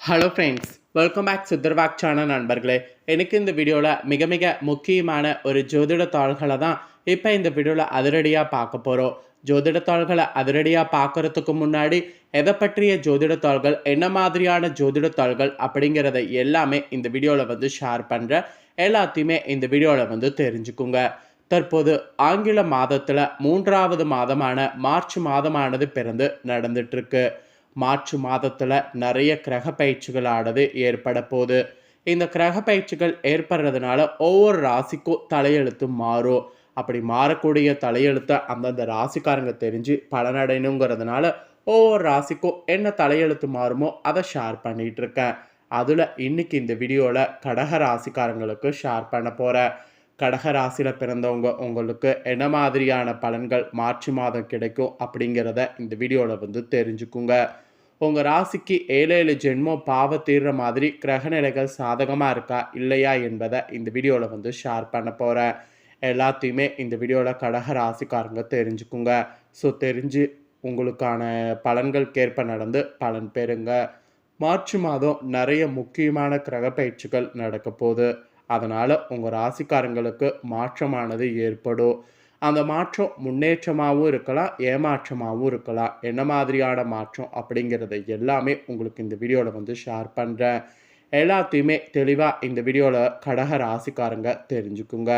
Hello friends welcome back Siddharvak channel நண்பர்களே. எனக்கு இந்த வீடியோவில் மிக மிக முக்கியமான ஒரு ஜோதிட தாள்களை தான் இப்போ இந்த வீடியோவில் அதிரடியாக பார்க்க போகிறோம் ஜோதிட தாள்களை அதிரடியாக பார்க்கறதுக்கு முன்னாடி எதை பற்றிய ஜோதிட தாள்கள் என்ன மாதிரியான ஜோதிட தாள்கள் அப்படிங்கிறத எல்லாமே இந்த வீடியோவில் வந்து ஷேர் பண்ணுறேன் எல்லாத்தையுமே இந்த வீடியோவில் வந்து தெரிஞ்சுக்குங்க. தற்போது ஆங்கில மாதத்தில் மூன்றாவது மாதமான மார்ச் மாதமானது பிறந்து நடந்துட்டுருக்கு மார்ச் மாதத்தில் நிறைய கிரக பயிற்சிகளானது ஏற்பட போகுது. இந்த கிரக பயிற்சிகள் ஏற்படுறதுனால ஒவ்வொரு ராசிக்கும் தலையெழுத்து மாறும். அப்படி மாறக்கூடிய தலையெழுத்தை அந்தந்த ராசிக்காரங்க தெரிஞ்சு பலனடையணுங்கிறதுனால ஒவ்வொரு ராசிக்கும் என்ன தலையெழுத்து மாறுமோ அதை ஷேர் பண்ணிகிட்ருக்கேன் அதில் இன்னைக்கு இந்த வீடியோவில் கடக ராசிக்காரங்களுக்கு ஷேர் பண்ண போகிறேன் கடக ராசியில் பிறந்தவங்க உங்களுக்கு என்ன மாதிரியான பலன்கள் மார்ச் மாதம் கிடைக்கும் அப்படிங்கிறத இந்த வீடியோவில் வந்து தெரிஞ்சுக்குங்க. உங்கள் ராசிக்கு ஏழு ஏழு ஜென்மம் பாவ தீர்ற மாதிரி கிரகநிலைகள் சாதகமாக இருக்கா இல்லையா என்பதை இந்த வீடியோவில் வந்து ஷேர் பண்ண போகிறேன் எல்லாத்தையுமே இந்த வீடியோவில் கடக ராசிக்காரங்க தெரிஞ்சுக்குங்க. ஸோ தெரிஞ்சு உங்களுக்கான பலன்களுக்கேற்ப நடந்து பலன் பெறுங்க. மார்ச் மாதம் நிறைய முக்கியமான கிரக பயிற்சிகள் நடக்க போகுது. அதனால் உங்கள் ராசிக்காரங்களுக்கு மாற்றமானது ஏற்படும். அந்த மாற்றம் முன்னேற்றமாகவும் இருக்கலாம் ஏமாற்றமாகவும் இருக்கலாம். என்ன மாதிரியான மாற்றம் அப்படிங்கிறத எல்லாமே உங்களுக்கு இந்த வீடியோவில் வந்து ஷேர் பண்ணுறேன் எல்லாத்தையுமே தெளிவாக இந்த வீடியோவில் கடக ராசிக்காரங்க தெரிஞ்சுக்குங்க.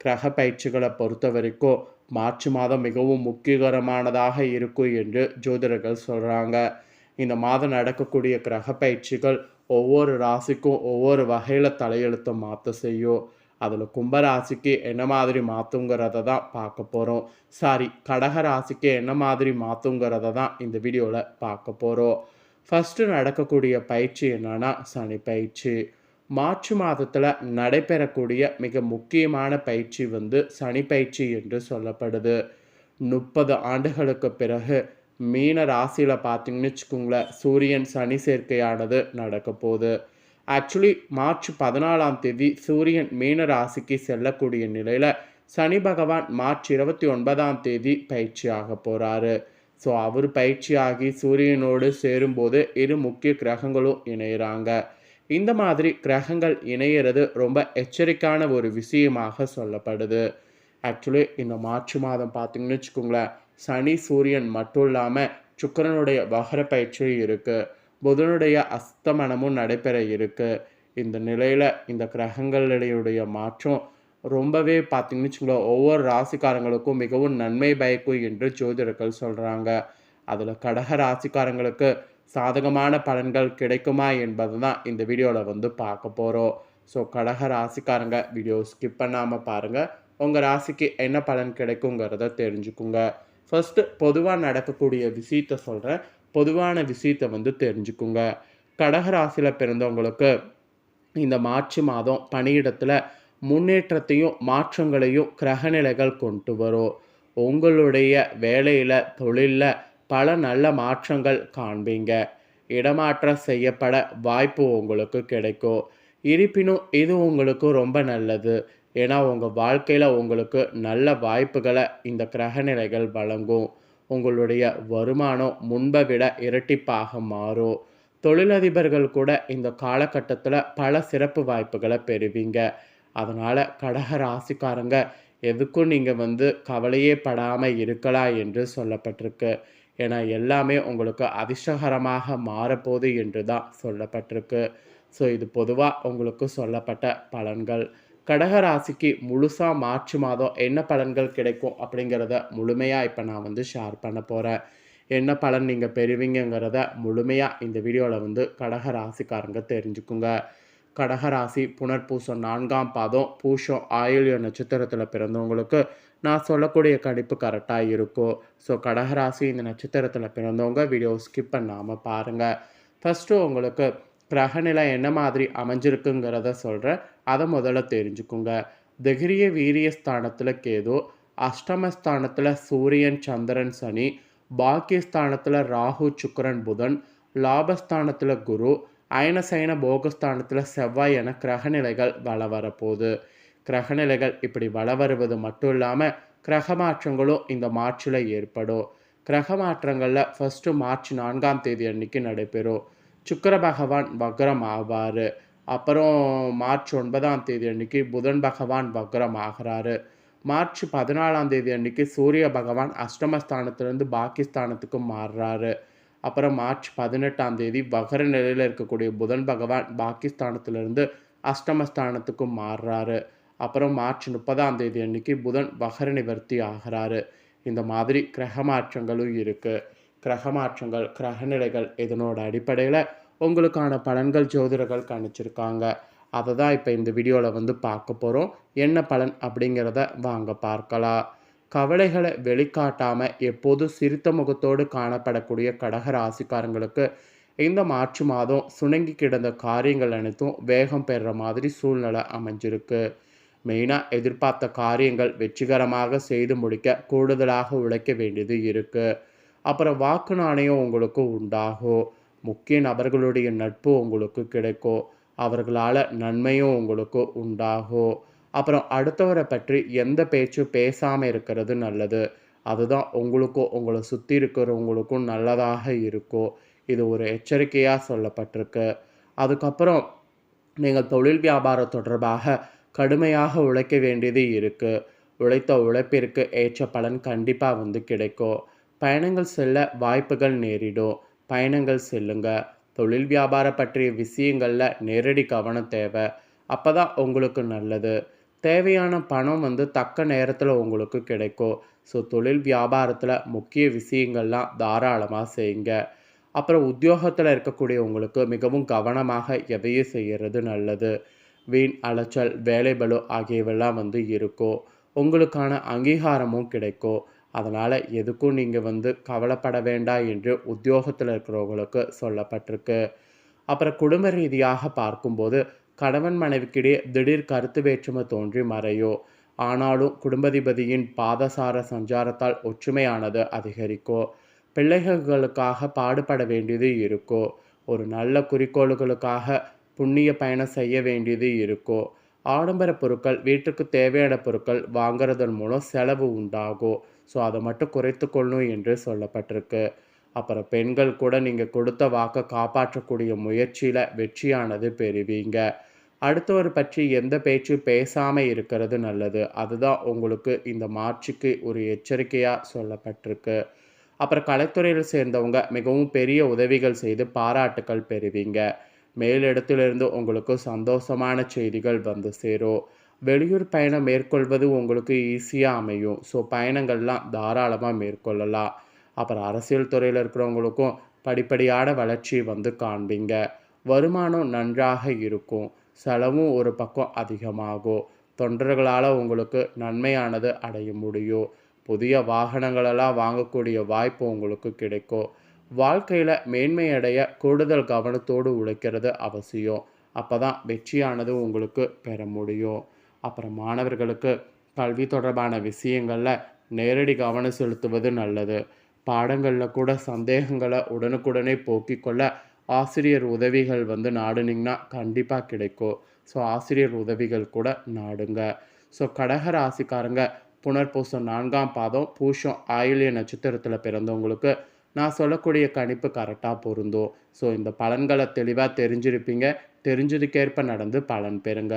கிரக பயிற்சிகளை பொறுத்த வரைக்கும் மார்ச் மாதம் மிகவும் முக்கியகரமானதாக இருக்கும் என்று ஜோதிடர்கள் சொல்கிறாங்க இந்த மாதம் நடக்கக்கூடிய கிரக பயிற்சிகள் ஒவ்வொரு ராசிக்கும் ஒவ்வொரு வகையில் தலையெழுத்தை மாற்ற செய்யும் அதில் கும்பராசிக்கு என்ன மாதிரி மாற்றுங்கிறத தான் பார்க்க போகிறோம் சாரி கடக ராசிக்கு என்ன மாதிரி மாற்றுங்கிறத தான் இந்த வீடியோவில் பார்க்க போகிறோம் ஃபஸ்ட்டு நடக்கக்கூடிய பயிற்சி என்னன்னா சனி பயிற்சி. மார்ச் மாதத்தில் நடைபெறக்கூடிய மிக முக்கியமான பயிற்சி வந்து சனி பயிற்சி என்று சொல்லப்படுது. முப்பது ஆண்டுகளுக்கு பிறகு மீன ராசியில் பார்த்தீங்கன்னு வச்சுக்கோங்களேன் சூரியன் சனி சேர்க்கையானது நடக்க போகுது. ஆக்சுவலி மார்ச் பதினாலாம் தேதி சூரியன் மீன ராசிக்கு செல்லக்கூடிய நிலையில் சனி பகவான் மார்ச் இருபத்தி ஒன்பதாம் தேதி பயிற்சியாக போகிறாரு ஸோ அவர் பயிற்சியாகி சூரியனோடு சேரும்போது இரு முக்கிய கிரகங்களும் இணையிறாங்க. இந்த மாதிரி கிரகங்கள் இணையிறது ரொம்ப எச்சரிக்கையான ஒரு விஷயமாக சொல்லப்படுது. ஆக்சுவலி இந்த மார்ச் மாதம் பார்த்தீங்கன்னு வச்சுக்கோங்களேன் சனி சூரியன் மட்டும் இல்லாமல் சுக்கரனுடைய வகர பயிற்சியும் இருக்குது புதனுடைய அஸ்தமனமும் நடைபெற இருக்குது இந்த நிலையில் இந்த கிரகங்களுடைய மாற்றம் ரொம்பவே பார்த்தீங்கன்னு வச்சுக்கோங்களேன் ஒவ்வொரு ராசிக்காரங்களுக்கும் மிகவும் நன்மை பயக்கும் என்று ஜோதிடர்கள் சொல்கிறாங்க அதில் கடக ராசிக்காரங்களுக்கு சாதகமான பலன்கள் கிடைக்குமா என்பது தான் இந்த வீடியோவில் வந்து பார்க்க போகிறோம் ஸோ கடக ராசிக்காரங்க வீடியோ ஸ்கிப் பண்ணாமல் பாருங்கள் உங்கள் ராசிக்கு என்ன பலன் கிடைக்குங்கிறத தெரிஞ்சுக்குங்க. ஃபஸ்ட்டு பொதுவாக நடக்கக்கூடிய விஷயத்த சொல்கிறேன் பொதுவான விஷயத்தை வந்து தெரிஞ்சுக்குங்க. கடகராசியில் பிறந்தவங்களுக்கு இந்த மார்ச் மாதம் பணியிடத்தில் முன்னேற்றத்தையும் மாற்றங்களையும் கிரகநிலைகள் கொண்டு வரும். உங்களுடைய வேலையில் தொழிலில் பல நல்ல மாற்றங்கள் காண்பீங்க. இடமாற்றம் செய்யப்பட வாய்ப்பு உங்களுக்கு கிடைக்கும். இருப்பினும் இது உங்களுக்கு ரொம்ப நல்லது. ஏன்னா உங்கள் வாழ்க்கையில் உங்களுக்கு நல்ல வாய்ப்புகளை இந்த கிரகநிலைகள் வழங்கும். உங்களுடைய வருமானம் முன்பை விட இரட்டிப்பாக மாறும். தொழிலதிபர்கள் கூட இந்த காலகட்டத்தில் பல சிறப்பு வாய்ப்புகளை பெறுவீங்க. அதனால் கடக ராசிக்காரங்க எதுக்கும் நீங்கள் வந்து கவலையே படாமல் இருக்கலாம் என்று சொல்லப்பட்டிருக்கு. ஏன்னா எல்லாமே உங்களுக்கு அதிர்ஷ்டகரமாக மாறப்போகுது என்று தான் சொல்லப்பட்டிருக்கு. ஸோ இது பொதுவாக உங்களுக்கு சொல்லப்பட்ட பலன்கள். கடக ராசிக்கு முழுசாக மார்ச் மாதம் என்ன பலன்கள் கிடைக்கும் அப்படிங்கிறத முழுமையாக இப்போ நான் வந்து ஷேர் பண்ண போகிறேன் என்ன பலன் நீங்கள் பெறுவீங்கிறத முழுமையாக இந்த வீடியோவில் வந்து கடக ராசிக்காரங்க தெரிஞ்சுக்குங்க. கடகராசி புனர்பூசம் நான்காம் பாதம் பூஷம் ஆயுள்ய நட்சத்திரத்தில் பிறந்தவங்களுக்கு நான் சொல்லக்கூடிய கணிப்பு கரெக்டாக இருக்கும். ஸோ கடகராசி இந்த நட்சத்திரத்தில் பிறந்தவங்க வீடியோ ஸ்கிப் பண்ணாமல் பாருங்கள் ஃபஸ்ட்டு உங்களுக்கு கிரகநிலை என்ன மாதிரி அமைஞ்சிருக்குங்கிறத சொல்கிறேன் அதை முதல்ல தெரிஞ்சுக்குங்க. திகிரிய வீரிய ஸ்தானத்தில் கேது அஷ்டமஸ்தானத்தில் சூரியன் சந்திரன் சனி பாக்கியஸ்தானத்தில் ராகு சுக்கரன் புதன் லாபஸ்தானத்தில் குரு அயனசைன போகஸ்தானத்தில் செவ்வாய் என கிரகநிலைகள் வள வரப்போகுது கிரகநிலைகள் இப்படி வள வருவது மட்டும் இல்லாமல் கிரக மாற்றங்களும் இந்த மார்ச்சில் ஏற்படும். கிரக மாற்றங்களில் ஃபஸ்ட்டு மார்ச் நான்காம் தேதி அன்னைக்கு நடைபெறும். சுக்கர பகவான் வக்ரம் ஆவார் அப்புறம் மார்ச் ஒன்பதாம் தேதி அன்னைக்கு புதன் பகவான் வக்ரம் ஆகிறாரு மார்ச் பதினாலாம் தேதி அன்னைக்கு சூரிய பகவான் அஷ்டமஸ்தானத்திலேருந்து பாகிஸ்தானத்துக்கு மாறுறாரு. அப்புறம் மார்ச் பதினெட்டாம் தேதி வகர நிலையில் இருக்கக்கூடிய புதன் பகவான் பாகிஸ்தானத்திலிருந்து அஷ்டமஸ்தானத்துக்கு மாறுறாரு. அப்புறம் மார்ச் முப்பதாம் தேதி அன்னைக்கு புதன் வகர நிவர்த்தி ஆகிறாரு. இந்த மாதிரி கிரக மாற்றங்களும் இருக்குது கிரக மாற்றங்கள் கிரகநிலைகள் இதனோட அடிப்படையில் உங்களுக்கான பலன்கள் ஜோதிடர்கள் கணிச்சிருக்காங்க அதை தான் இப்போ இந்த வீடியோவில் வந்து பார்க்க போகிறோம் என்ன பலன் அப்படிங்கிறத வாங்க பார்க்கலாம். கவலைகளை வெளிக்காட்டாமல் எப்போதும் சிரித்த முகத்தோடு காணப்படக்கூடிய கடக ராசிக்காரங்களுக்கு இந்த மார்ச் மாதம் சுணங்கி கிடந்த காரியங்கள் அனைத்தும் வேகம் பெறுற மாதிரி சூழ்நிலை அமைஞ்சிருக்கு. மெயினாக எதிர்பார்த்த காரியங்கள் வெற்றிகரமாக செய்து முடிக்க கூடுதலாக உழைக்க வேண்டியது இருக்குது அப்புறம் வாக்கு நாணயம் உங்களுக்கு உண்டாகும் முக்கிய நபர்களுடைய நட்பு உங்களுக்கு கிடைக்கும் அவர்களால் நன்மையும் உங்களுக்கு உண்டாகும் அப்புறம் அடுத்தவரை பற்றி எந்த பேச்சும் பேசாமல் இருக்கிறது நல்லது. அதுதான் உங்களுக்கும் உங்களை சுற்றி இருக்கிறவங்களுக்கும் நல்லதாக இருக்கும் இது ஒரு எச்சரிக்கையாக சொல்லப்பட்டிருக்கு. அதுக்கப்புறம் நீங்கள் தொழில் வியாபாரம் தொடர்பாக கடுமையாக உழைக்க வேண்டியது இருக்குது உழைத்த உழைப்பிற்கு ஏற்ற பலன் கண்டிப்பாக வந்து கிடைக்கும் பயணங்கள் செல்ல வாய்ப்புகள் நேரிடும். பயணங்கள் செல்லுங்க. தொழில் வியாபாரம் பற்றிய விஷயங்களில் நேரடி கவனம் தேவை. அப்போ தான் உங்களுக்கு நல்லது. தேவையான பணம் வந்து தக்க நேரத்தில் உங்களுக்கு கிடைக்கும். ஸோ தொழில் வியாபாரத்தில் முக்கிய விஷயங்கள்லாம் தாராளமாக செய்யுங்க. அப்புறம் உத்தியோகத்தில் இருக்கக்கூடிய உங்களுக்கு மிகவும் கவனமாக எதையும் செய்கிறது நல்லது. வீண் அலைச்சல் வேலைபளு ஆகியவெல்லாம் வந்து இருக்கும். உங்களுக்கான அங்கீகாரமும் கிடைக்கும். அதனால் எதுக்கும் நீங்கள் வந்து கவலைப்பட வேண்டாம் என்று உத்தியோகத்தில் இருக்கிறவங்களுக்கு சொல்லப்பட்டிருக்கு. அப்புறம் குடும்ப ரீதியாக பார்க்கும்போது கணவன் மனைவிக்கிடையே திடீர் கருத்து வேற்றுமை தோன்றி மறையும் ஆனாலும் குடும்பதிபதியின் பாதசார சஞ்சாரத்தால் ஒற்றுமையானது அதிகரிக்கும் பிள்ளைகளுக்காக பாடுபட வேண்டியது இருக்கும் ஒரு நல்ல குறிக்கோள்களுக்காக புண்ணிய பயணம் செய்ய வேண்டியது இருக்கும் ஆடம்பர பொருட்கள் வீட்டுக்கு தேவையான பொருட்கள் வாங்குறதன் மூலம் செலவு உண்டாகும் ஸோ அதை மட்டும் குறைத்துக்கொள்ளணும் என்று சொல்லப்பட்டிருக்கு. அப்புறம் பெண்கள் கூட நீங்கள் கொடுத்த வாக்கை காப்பாற்றக்கூடிய முயற்சியில் வெற்றியானது பெறுவீங்க. அடுத்தவர் பற்றி எந்த பேச்சும் பேசாமல் இருக்கிறது நல்லது? அதுதான் உங்களுக்கு இந்த மார்ச்சுக்கு ஒரு எச்சரிக்கையாக சொல்லப்பட்டிருக்கு. அப்புறம் கலைத்துறையில் சேர்ந்தவங்க மிகவும் பெரிய உதவிகள் செய்து பாராட்டுக்கள் பெறுவீங்க. மேலிடத்திலிருந்து உங்களுக்கு சந்தோஷமான செய்திகள் வந்து சேரும். வெளியூர் பயணம் மேற்கொள்வது உங்களுக்கு ஈஸியாக அமையும். ஸோ பயணங்கள்லாம் தாராளமாக மேற்கொள்ளலாம். அப்புறம் அரசியல் துறையில் இருக்கிறவங்களுக்கும் படிப்படியான வளர்ச்சி வந்து காண்பீங்க. வருமானம் நன்றாக இருக்கும். செலவும் ஒரு பக்கம் அதிகமாகும். தொண்டர்களால் உங்களுக்கு நன்மையானது அடைய முடியும். புதிய வாகனங்களெல்லாம் வாங்கக்கூடிய வாய்ப்பு உங்களுக்கு கிடைக்கும். வாழ்க்கையில் மேன்மை அடைய கூடுதல் கவனத்தோடு உழைக்கிறது அவசியம். அப்போ தான் வெற்றியானது உங்களுக்கு பெற முடியும். அப்புறம் மாணவர்களுக்கு கல்வி தொடர்பான விஷயங்களில் நேரடி கவனம் செலுத்துவது நல்லது. பாடங்களில் கூட சந்தேகங்களை உடனுக்குடனே போக்கிக் கொள்ள ஆசிரியர் உதவிகள் வந்து நாடுனீங்கன்னா கண்டிப்பாக கிடைக்கும். ஸோ ஆசிரியர் உதவிகள் கூட நாடுங்க. ஸோ கடக ராசிக்காரங்க புனர்பூசம் நான்காம் பாதம் பூஷம் ஆயுள்ய நட்சத்திரத்தில் பிறந்தவங்களுக்கு நான் சொல்லக்கூடிய கணிப்பு கரெக்டாக பொருந்தும். ஸோ இந்த பலன்களை தெளிவாக தெரிஞ்சிருப்பீங்க. தெரிஞ்சதுக்கேற்ப நடந்து பலன் பெறுங்க.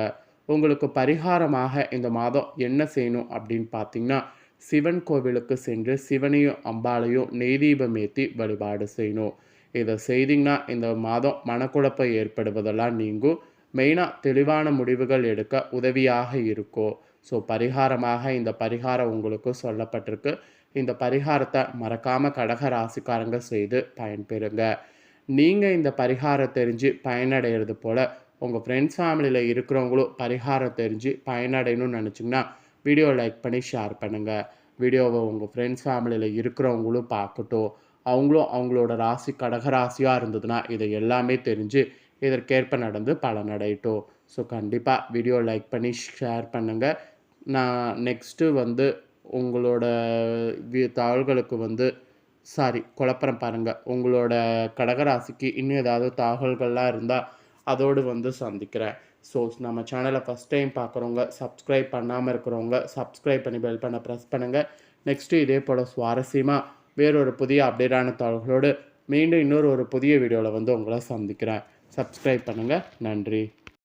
உங்களுக்கு பரிகாரமாக இந்த மாதம் என்ன செய்யணும் அப்படின்னு பார்த்தீங்கன்னா சிவன் கோவிலுக்கு சென்று சிவனையும் அம்பாளையும் நெய்தீபம் ஏற்றி வழிபாடு செய்யணும். இதை செய்தீங்கன்னா இந்த மாதம் மனக்குழப்பம் ஏற்படுவதெல்லாம் நீங்கும். மெயினாக தெளிவான முடிவுகள் எடுக்க உதவியாக இருக்கும். ஸோ பரிகாரமாக இந்த பரிகாரம் உங்களுக்கு சொல்லப்பட்டிருக்கு. இந்த பரிகாரத்தை மறக்காமல் கடக ராசிக்காரங்க செய்து பயன்பெறுங்க. நீங்கள் இந்த பரிகாரம் தெரிஞ்சு பயனடைகிறது போல் உங்கள் ஃப்ரெண்ட்ஸ் ஃபேமிலியில் இருக்கிறவங்களும் பரிகாரம் தெரிஞ்சு பயனடையணும்னு நினச்சிங்கன்னா வீடியோ லைக் பண்ணி ஷேர் பண்ணுங்கள் வீடியோவை உங்கள் ஃப்ரெண்ட்ஸ் ஃபேமிலியில் இருக்கிறவங்களும் பார்க்கட்டும். அவங்களும் அவங்களோட ராசி கடகராசியாக இருந்ததுன்னா இதை எல்லாமே தெரிஞ்சு இதற்கேற்ப நடந்து பலனடையட்டும். ஸோ கண்டிப்பாக வீடியோ லைக் பண்ணி ஷேர் பண்ணுங்கள் நான் நெக்ஸ்ட்டு வந்து உங்களோட தாள்களுக்கு வந்து சாரி குழப்பறம் பாருங்கள் உங்களோட கடகராசிக்கு இன்னும் ஏதாவது தகவல்கள்லாம் இருந்தால் அதோடு வந்து சந்திக்கிறேன். ஸோ நம்ம சேனலை ஃபஸ்ட் டைம் பார்க்குறவங்க சப்ஸ்கிரைப் பண்ணாமல் இருக்கிறவங்க சப்ஸ்கிரைப் பண்ணி பெல் பண்ண ப்ரெஸ் பண்ணுங்கள் நெக்ஸ்ட்டு இதே போல் சுவாரஸ்யமாக வேறொரு புதிய அப்டேட்டான தகவலோடு மீண்டும் இன்னொரு ஒரு புதிய வீடியோவில் வந்து உங்களை சந்திக்கிறேன். சப்ஸ்கிரைப் பண்ணுங்கள் நன்றி.